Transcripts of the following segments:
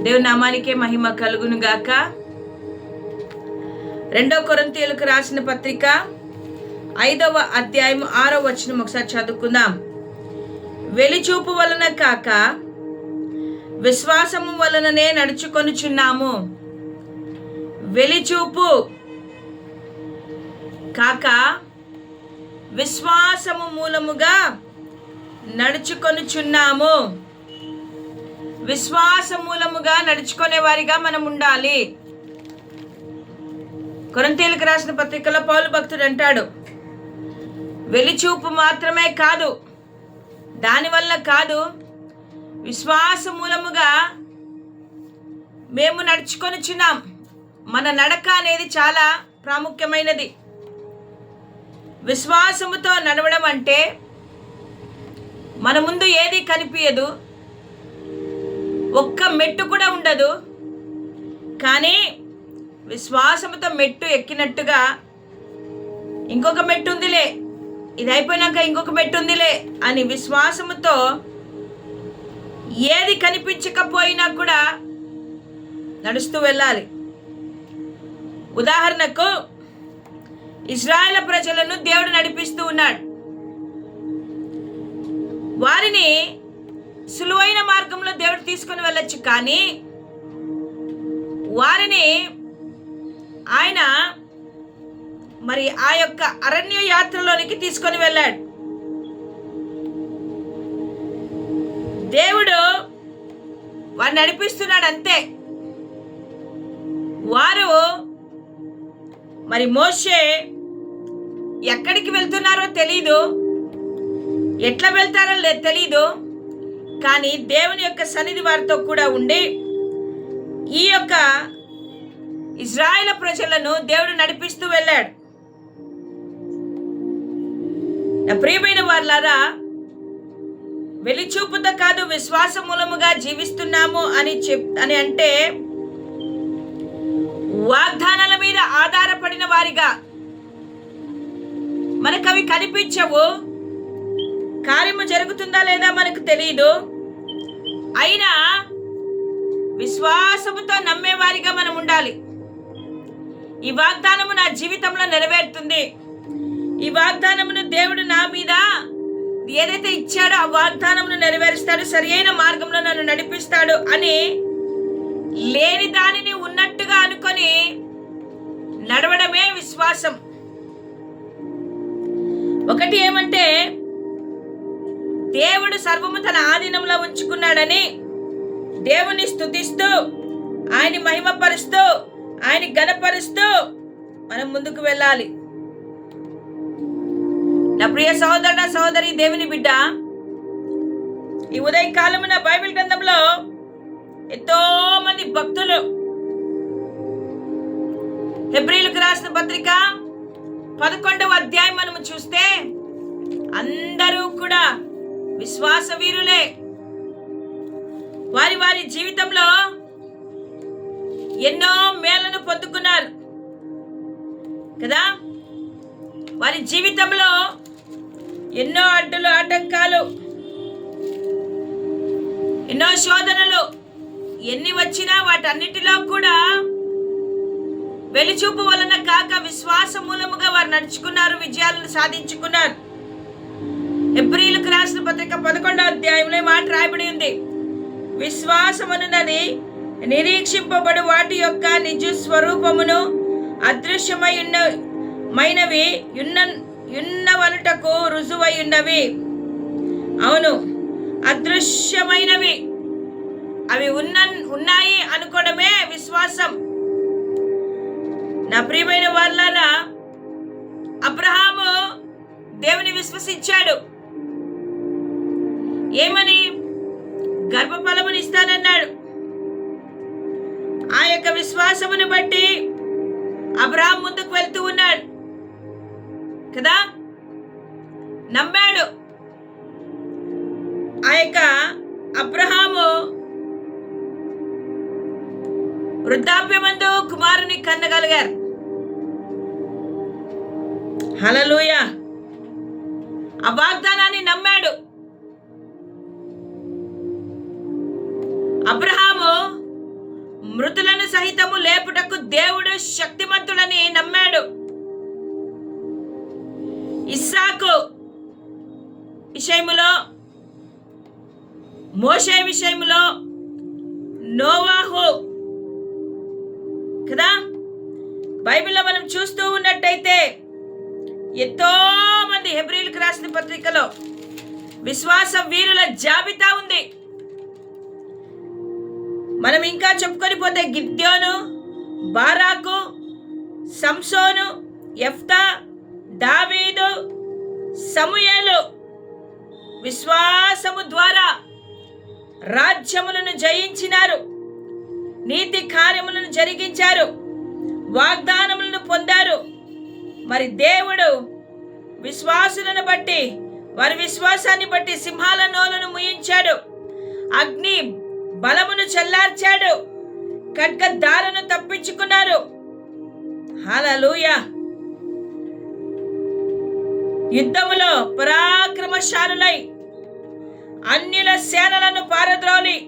దేవుని నామానికే మహిమ కలుగును గాక. రెండో కొరంతీయులకు రాసిన పత్రిక ఐదవ అధ్యాయం ఆరో వచనం ఒకసారి చదువుకుందాం. వెలిచూపు వలన కాక విశ్వాసము వలననే నడుచుకొనుచున్నాము. వెలిచూపు కాక విశ్వాసము మూలముగా నడుచుకొనుచున్నాము. విశ్వాస మూలముగా నడుచుకునే వారిగా మనం ఉండాలి. కొరంతీలకు రాసిన పత్రికలో పౌలు భక్తుడు అంటాడు వెలిచూపు మాత్రమే కాదు దానివల్ల కాదు విశ్వాస మూలముగా మేము నడుచుకొనిచున్నాం. మన నడక అనేది చాలా ప్రాముఖ్యమైనది. విశ్వాసముతో నడవడం అంటే మన ముందు ఏది కనిపించదు ఒక్క మెట్టు కూడా ఉండదు. కానీ విశ్వాసముతో మెట్టు ఎక్కినట్టుగా ఇంకొక మెట్టు ఉందిలే ఇది అయిపోయినాక ఇంకొక మెట్టు ఉందిలే అని విశ్వాసముతో ఏది కనిపించకపోయినా కూడా నడుస్తూ వెళ్ళాలి. ఉదాహరణకు ఇజ్రాయెల్ ప్రజలను దేవుడు నడిపిస్తూ ఉన్నాడు. వారిని సులువైన మార్గంలో దేవుడు తీసుకొని వెళ్ళొచ్చు కానీ వారిని ఆయన మరి ఆ యొక్క అరణ్య యాత్రలోనికి తీసుకొని వెళ్ళాడు. దేవుడు వారు నడిపిస్తున్నాడు అంతే. వారు మరి మోషే ఎక్కడికి వెళ్తున్నారో తెలీదు. ఎట్లా వెళ్తారో లేదు తెలీదు. కానీ దేవుని యొక్క సన్నిధి వారితో కూడా ఉండి ఈ యొక్క ఇజ్రాయెల్ ప్రజలను దేవుడు నడిపిస్తూ వెళ్ళాడు. నా ప్రియమైన వాళ్ళారా వెలిచూపుతో కాదు విశ్వాస మూలముగా జీవిస్తున్నాము అని చెప్ అని అంటే వాగ్దానాల మీద ఆధారపడిన వారిగా మనకు అవి కనిపించవు. కార్యము జరుగుతుందా లేదా మనకు తెలియదు అయినా విశ్వాసముతో నమ్మేవారిగా మనం ఉండాలి. ఈ వాగ్దానము నా జీవితంలో నెరవేరుతుంది. ఈ వాగ్దానమును దేవుడు నా మీద ఏదైతే ఇచ్చాడో ఆ వాగ్దానమును నెరవేరుస్తాడు సరియైన మార్గంలో నన్ను నడిపిస్తాడు అని లేని దానిని ఉన్నట్టుగా అనుకొని నడవడమే విశ్వాసం. ఒకటి ఏమంటే దేవుడు సర్వము తన ఆధీనంలో ఉంచుకున్నాడని దేవుని స్తుతిస్తూ ఆయన మహిమపరుస్తూ ఆయన గణపరుస్తూ మనం ముందుకు వెళ్ళాలి. నా ప్రియ సహోదరుడ సహోదరి దేవుని బిడ్డ ఈ ఉదయకాలమున బైబిల్ గ్రంథంలో ఎంతో మంది భక్తులు హెబ్రిలకు రాసిన పత్రిక పదకొండవ అధ్యాయం మనము చూస్తే అందరూ కూడా విశ్వాస వీరులే వారి వారి జీవితంలో ఎన్నో మేలను పొందుకున్నారు. కదా? వారి జీవితంలో ఎన్నో అడ్డులు ఆటంకాలు ఎన్నో శోధనలు ఎన్ని వచ్చినా వాటన్నిటిలో కూడా వెలిచూపు వలన కాక విశ్వాస మూలముగా వారు నడుచుకున్నారు విజయాలను సాధించుకున్నారు. ఎబ్రిలకు రాసిన పత్రిక పదకొండో అధ్యాయంలో మాట రాయబడి ఉంది. విశ్వాసమనున్నది నిరీక్షింపబడు వాటి యొక్క నిజ స్వరూపమును అదృశ్యమైన మైనవి యున్న యున్నవనుటకు రుజువై ఉన్నవి అవును అదృశ్యమైనవి. అవి ఉన్న ఉన్నాయి అనుకోవడమే విశ్వాసం. నా ప్రియమైన వాళ్ళారా అబ్రహాము దేవుని విశ్వసించాడు. ఏమని? గర్భఫలముని ఇస్తానన్నాడు. ఆ యొక్క విశ్వాసమును బట్టి అబ్రహాం ముందుకు వెళ్తూ ఉన్నాడు. కదా? నమ్మాడు. ఆ యొక్క అబ్రహాము వృద్ధాప్యమందు కుమారుని కన్నగలిగారు. హలలుయ ఆ వాగ్దానాన్ని అబ్రహాము మృతులను సహితము లేపుటకు దేవుడు శక్తిమంతుడని నమ్మాడు. ఇస్సాకు విషయములో మోషే విషయములో నోవాహు కదా? బైబిల్లో మనం చూస్తూ ఉన్నట్టయితే ఎంతో మంది హెబ్రిల్కి రాసిన పత్రికలో విశ్వాస వీరుల జాబితా ఉంది. మనం ఇంకా చెప్పుకొని పోతే గిద్యోను బారాకు సంసోను ఎఫ్తా దావీదు సమూయేలు. విశ్వాసము ద్వారా రాజ్యములను జయించినారు. నీతి కార్యములను జరిగించారు. వాగ్దానములను పొందారు. మరి దేవుడు విశ్వాసులను బట్టి వారి విశ్వాసాన్ని బట్టి సింహాల నోలను ముయించాడు. అగ్ని బలమును చల్లార్చాడు. ఖడ్గ దారను తప్పించుకున్నారు. హల్లెలూయా. యుద్ధములో పరాక్రమశాలులై అన్యుల సేనలను పారద్రోలి.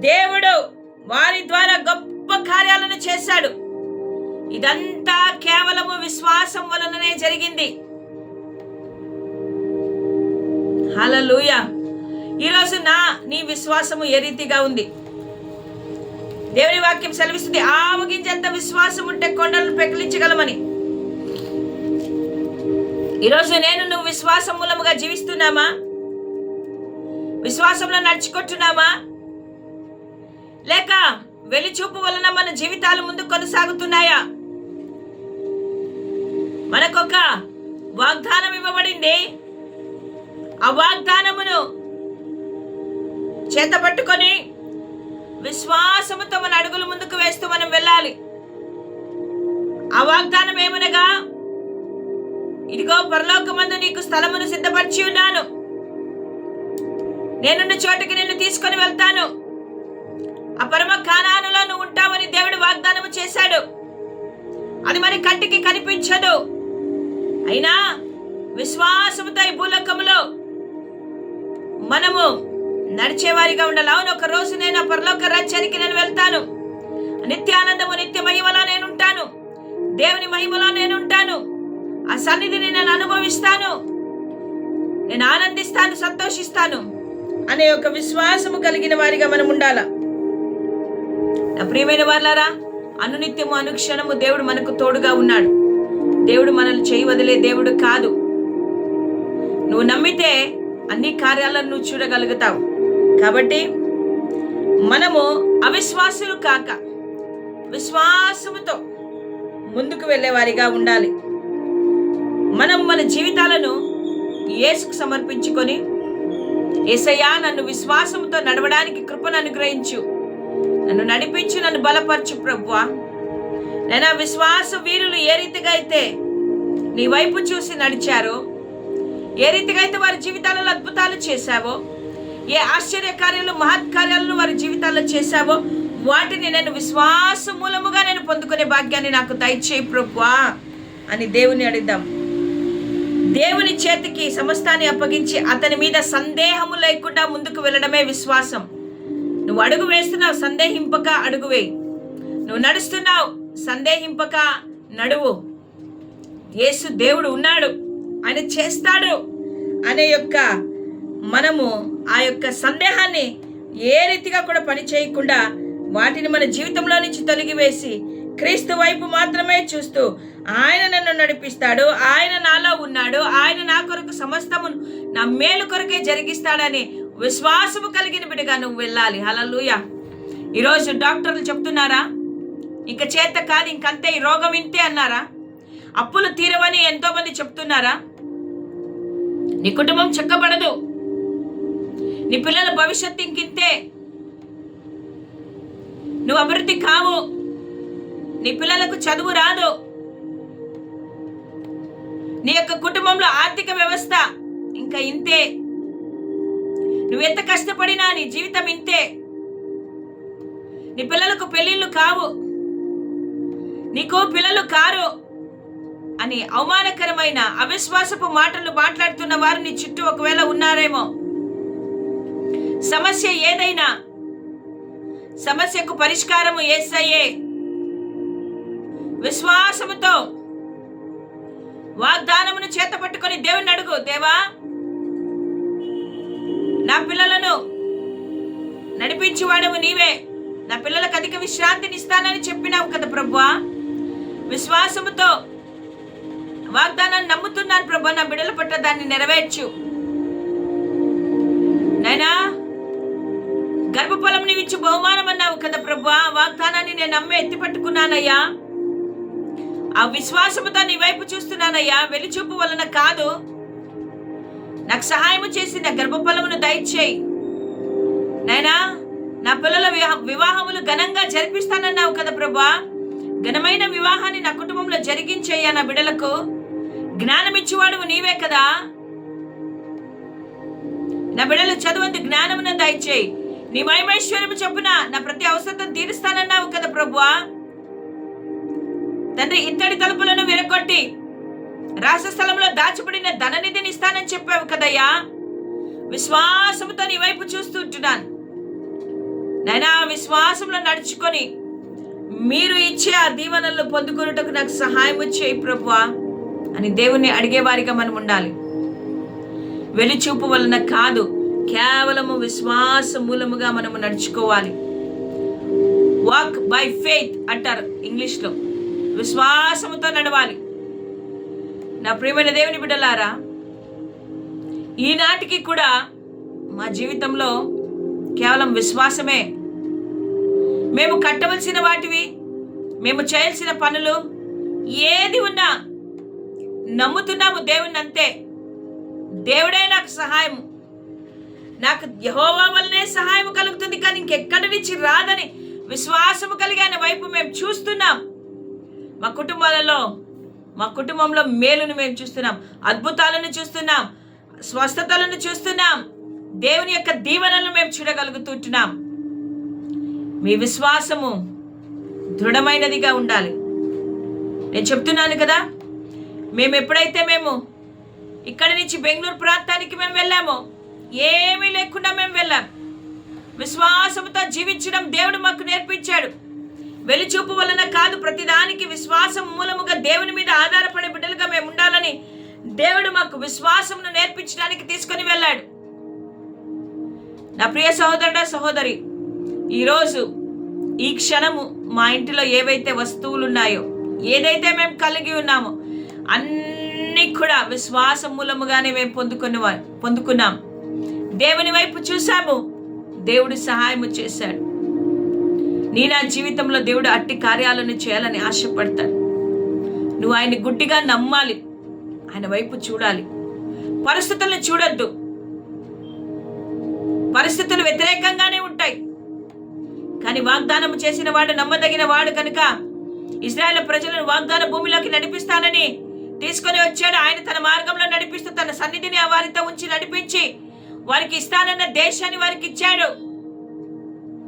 దేవుడు వారి ద్వారా గొప్ప కార్యాలను చేశాడు. ఇదంతా కేవలము విశ్వాసం వలననే జరిగింది. హలలుయా ఈరోజు నా నీ విశ్వాసము ఏ రీతిగా ఉంది? దేవుని వాక్యం సెలవిస్తుంది ఆవగించేంత విశ్వాసం ఉంటే కొండలను పెకిలించగలమని. ఈరోజు నేను నువ్వు విశ్వాసం మూలముగా జీవిస్తున్నామా? విశ్వాసంలో నడుచుకుంటున్నామా? లేక వెలిచూపు వలన మన జీవితాలు ముందు కొనసాగుతున్నాయా? మనకొక వాగ్దానం ఇవ్వబడింది. ఆ వాగ్దానమును చేత పట్టుకొని విశ్వాసముతో మన అడుగులు ముందుకు వేస్తూ మనం వెళ్ళాలి. ఆ వాగ్దానం ఏమనగా ఇదిగో పరలోకమందు నీకు స్థలమును సిద్ధపరిచి ఉన్నాను. నేనున్న చోటుకి నిన్ను తీసుకొని వెళ్తాను. ఆ పరమ కానానులో నువ్వు ఉంటావని దేవుడు వాగ్దానము చేశాడు. అది మరి కంటికి కనిపించదు. అయినా విశ్వాసముతో ఈ భూలోకములో మనము నడిచేవారిగా ఉండాలి అవును ఒక రోజు నేను పరలోక రాజ్యానికి నేను వెళ్తాను. నిత్యానందము నిత్య మహిమలో నేను ఉంటాను. దేవుని మహిమలో నేను ఉంటాను. ఆ సన్నిధిని నేను అనుభవిస్తాను. నేను ఆనందిస్తాను సంతోషిస్తాను అనే ఒక విశ్వాసము కలిగిన వారిగా మనం ఉండాల? నా ప్రియమైన వాళ్ళారా అనునిత్యము అనుక్షణము దేవుడు మనకు తోడుగా ఉన్నాడు. దేవుడు మనల్ని చేయి వదిలే దేవుడు కాదు. నువ్వు నమ్మితే అన్ని కార్యాలను నువ్వు చూడగలుగుతావు. కాబట్టి మనము అవిశ్వాసులు కాక విశ్వాసముతో ముందుకు వెళ్ళేవారిగా ఉండాలి. మనం మన జీవితాలను యేసుకు సమర్పించుకొని ఏసయ్యా నన్ను విశ్వాసంతో నడవడానికి కృపను అనుగ్రహించు. నన్ను నడిపించు నన్ను బలపరచు ప్రభువా. నేను విశ్వాస వీరులు ఏ రీతిగా అయితే నీ వైపు చూసి నడిచారో ఏ రీతిగా అయితే వారి జీవితాలలో అద్భుతాలు చేశావో ఏ ఆశ్చర్య కార్యాలు మహత్కార్యాలను వారి జీవితాల్లో చేశావో వాటిని నేను విశ్వాస మూలముగా నేను పొందుకునే భాగ్యాన్ని నాకు దయచేయి ప్రభువా అని దేవుని అడుగుదాం. దేవుని చేతికి సమస్తాన్ని అప్పగించి అతని మీద సందేహము లేకుండా ముందుకు వెళ్ళడమే విశ్వాసం. నువ్వు అడుగు వేస్తున్నావు సందేహింపక అడుగు వేయి. నువ్వు నడుస్తున్నావు సందేహింపక నడువు. యేసు దేవుడు ఉన్నాడు ఆయన చేస్తాడు అనే యొక్క మనము ఆ యొక్క సందేహాన్ని ఏ రీతిగా కూడా పని చేయకుండా వాటిని మన జీవితంలో నుంచి తొలగివేసి క్రీస్తు వైపు మాత్రమే చూస్తూ ఆయన నన్ను నడిపిస్తాడు ఆయన నాలో ఉన్నాడు ఆయన నా కొరకు సమస్తము నా మేలు కొరకే జరిగిస్తాడని విశ్వాసము కలిగిన బిడ్డగా నువ్వు వెళ్ళాలి. హలలుయ ఈరోజు డాక్టర్లు చెప్తున్నారా? ఇంక చేత కాదు ఇంకంతే ఈ రోగం ఇంతే అన్నారా? అప్పులు తీరవని ఎంతోమంది చెప్తున్నారా? నీ కుటుంబం చెక్కబడదు. నీ పిల్లల భవిష్యత్తు ఇంకింతే. నువ్వు అభివృద్ధి కావు. నీ పిల్లలకు చదువు రాదు. నీ యొక్క కుటుంబంలో ఆర్థిక వ్యవస్థ ఇంకా ఇంతే. నువ్వెంత కష్టపడినా నీ జీవితం ఇంతే. నీ పిల్లలకు పెళ్ళిళ్ళు కావు. నీకు పిల్లలు కారు అని అవమానకరమైన అవిశ్వాసపు మాటలు మాట్లాడుతున్న వారు నీ చుట్టూ ఒకవేళ ఉన్నారేమో. సమస్య ఏదైనా సమస్యకు పరిష్కారము ఏసయ్యే విశ్వాసముతో వాగ్దానమును చేత పట్టుకొని దేవుని అడుగు దేవా. నా పిల్లలను నడిపించేవాడవు నీవే. నా పిల్లలకు అధిక విశ్రాంతిని ఇస్తానని చెప్పినావు కదా ప్రభువా. విశ్వాసముతో వాగ్దానాన్ని నమ్ముతున్నాను ప్రభు నా బిడల పట్ల దాన్ని నెరవేర్చు. నైనా గర్భఫలం బహుమానం అన్నావు కదా ప్రభా. వాగ్దానాన్ని నేను నమ్మి ఎత్తి పట్టుకున్నానయ్యా. ఆ విశ్వాసముతో నీ వైపు చూస్తున్నానయ్యా. వెలిచూపు వలన కాదు. నాకు సహాయం చేసి నా గర్భఫలమును దయచేయి. నైనా నా పిల్లల వివాహములు ఘనంగా జరిపిస్తానన్నావు కదా ప్రభా. ఘనమైన వివాహాన్ని నా కుటుంబంలో జరిగించేయ్యా నా బిడలకు. జ్ఞానం ఇచ్చేవాడు నీవే కదా. నా బిడలు చదువంది జ్ఞానమున దయచేయి. నీ మహిమేశ్వరము చొప్పున నా ప్రతి అవసరం తీరుస్తానన్నావు కదా ప్రభువా. తండ్రి ఇత్తడి తలుపులను విరగొట్టి రాసస్థలంలో దాచిపడిన ధననిధిని ఇస్తానని చెప్పావు కదయ్యా. విశ్వాసంతో నీ వైపు చూస్తుంటున్నాను నైనా ఆ విశ్వాసంలో నడుచుకొని మీరు ఇచ్చే ఆ దీవెనలు పొందుకొనుటకు నాకు సహాయం చేయి ప్రభువా అని దేవుణ్ణి అడిగేవారిగా మనం ఉండాలి. వెలుచూపు వలన కాదు కేవలము విశ్వాస మూలముగా మనము నడుచుకోవాలి. వాక్ బై ఫెయిత్ అంటారు ఇంగ్లీష్లో. విశ్వాసముతో నడవాలి. నా ప్రియమైన దేవుని బిడ్డలారా ఈనాటికి కూడా మా జీవితంలో కేవలం విశ్వాసమే. మేము కట్టవలసిన వాటివి మేము చేయాల్సిన పనులు ఏది ఉన్నా నమ్ముతున్నాము దేవుని అంతే దేవుడే నాకు సహాయం నాకు యహోవా వల్లనే సహాయం కలుగుతుంది కానీ ఇంకెక్కడి నుంచి రాదని విశ్వాసము కలిగిన వైపు మేము చూస్తున్నాం. మా కుటుంబాలలో మా కుటుంబంలో మేలును మేము చూస్తున్నాం అద్భుతాలను చూస్తున్నాం స్వస్థతలను చూస్తున్నాం దేవుని యొక్క దీవెనలను మేము చూడగలుగుతుంటున్నాం. మీ విశ్వాసము దృఢమైనదిగా ఉండాలి. నేను చెప్తున్నాను కదా మేము ఎప్పుడైతే మేము ఇక్కడి నుంచి బెంగళూరు ప్రాంతానికి మేము వెళ్ళామో ఏమీ లేకుండా మేము వెళ్ళాం. విశ్వాసముతో జీవించడం దేవుడు మాకు నేర్పించాడు. వెలిచూపు వలన కాదు ప్రతిదానికి విశ్వాసం మూలముగా దేవుని మీద ఆధారపడే బిడ్డలుగా మేము ఉండాలని దేవుడు మాకు విశ్వాసమును నేర్పించడానికి తీసుకొని వెళ్ళాడు. నా ప్రియ సహోదరుడ సహోదరి ఈరోజు ఈ క్షణము మా ఇంటిలో ఏవైతే వస్తువులు ఉన్నాయో ఏదైతే మేము కలిగి ఉన్నామో అన్ని కూడా విశ్వాసం మూలముగానే మేము పొందుకున్న పొందుకున్నాం. దేవుని వైపు చూసాము దేవుడు సహాయము చేశాడు. నీ నా జీవితంలో దేవుడు అట్టి కార్యాలను చేయాలని ఆశపడతాడు. నువ్వు ఆయన్ని గుడ్డిగా నమ్మాలి. ఆయన వైపు చూడాలి. పరిస్థితులను చూడొద్దు. పరిస్థితులు వ్యతిరేకంగానే ఉంటాయి. కానీ వాగ్దానం చేసిన వాడు నమ్మదగిన వాడు కనుక ఇజ్రాయెల్ ప్రజలను వాగ్దాన భూమిలోకి నడిపిస్తానని తీసుకొని వచ్చాడు. ఆయన తన మార్గంలో నడిపిస్తూ తన సన్నిధిని వారితో ఉంచి నడిపించి వారికి ఇస్తానన్న దేశాన్ని వారికి ఇచ్చాడు.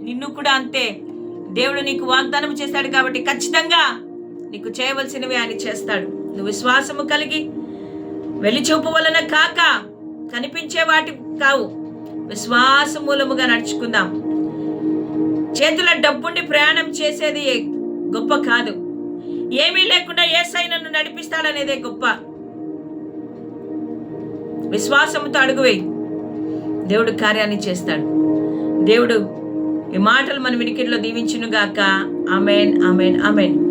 నిన్ను కూడా అంతే. దేవుడు నీకు వాగ్దానం చేశాడు కాబట్టి ఖచ్చితంగా నీకు చేయవలసినవి ఆయన చేస్తాడు. నువ్వు విశ్వాసము కలిగి వెలిచూపు వలన కాక కనిపించే వాటి కావు. విశ్వాస మూలముగా నడుచుకుందాం. చేతుల డబ్బుండి ప్రయాణం చేసేది గొప్ప కాదు. ఏమీ లేకుండా ఏ నన్ను నడిపిస్తాడనేదే గొప్ప. విశ్వాసంతో అడుగువేయి. దేవుడు కార్యాన్ని చేస్తాడు. దేవుడు ఈ మాటలు మన వినికిడిలో దీవించునుగాక. Amen amen amen